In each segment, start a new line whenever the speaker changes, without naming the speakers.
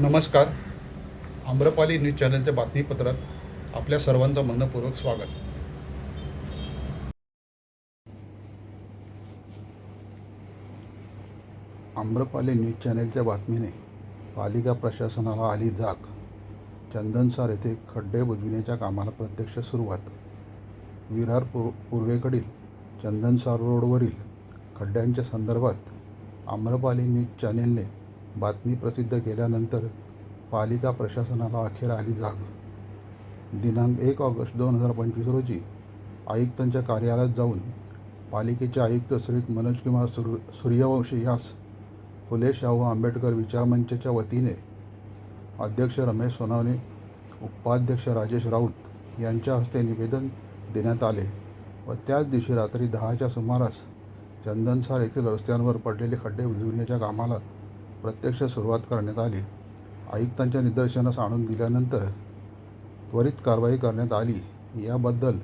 नमस्कार. आम्रपाली न्यूज चॅनलच्या बातमीपत्रात आपल्या सर्वांचं मनपूर्वक स्वागत. आम्रपाली न्यूज चॅनलच्या बातमीने पालिका प्रशासनाला आली जाग. चंदनसार येथे खड्डे बुजविण्याच्या कामाला प्रत्यक्ष सुरुवात. विरार पूर पूर्वेकडील चंदनसार रोडवरील खड्ड्यांच्या संदर्भात आम्रपाली न्यूज चॅनेलने बातमी प्रसिद्ध केल्यानंतर पालिका प्रशासनाला अखेर आली जाग. दिनांक एक ऑगस्ट दोन हजार पंचवीस रोजी आयुक्तांच्या कार्यालयात जाऊन पालिकेचे आयुक्त श्री मनोजकुमार सुर सूर्यवंशी यास फुले शाहू आंबेडकर विचारमंचच्या वतीने अध्यक्ष रमेश सोनावणे उपाध्यक्ष राजेश राऊत यांच्या हस्ते निवेदन देण्यात आले व त्याच दिवशी रात्री दहाच्या सुमारास चंदनसार येथील रस्त्यांवर पडलेले खड्डे बुजविण्याच्या कामाला प्रत्यक्ष सुरुवात करण्यात आली. आयुक्तांच्या निदर्शनास आणून दिल्यानंतर त्वरित कारवाई करण्यात आली. याबद्दल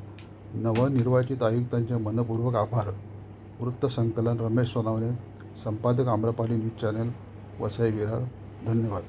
नवनिर्वाचित आयुक्तांचे मनपूर्वक आभार. वृत्तसंकलन रमेश सोनावणे संपादक आम्रपाली न्यूज चॅनल वसई विरार. धन्यवाद.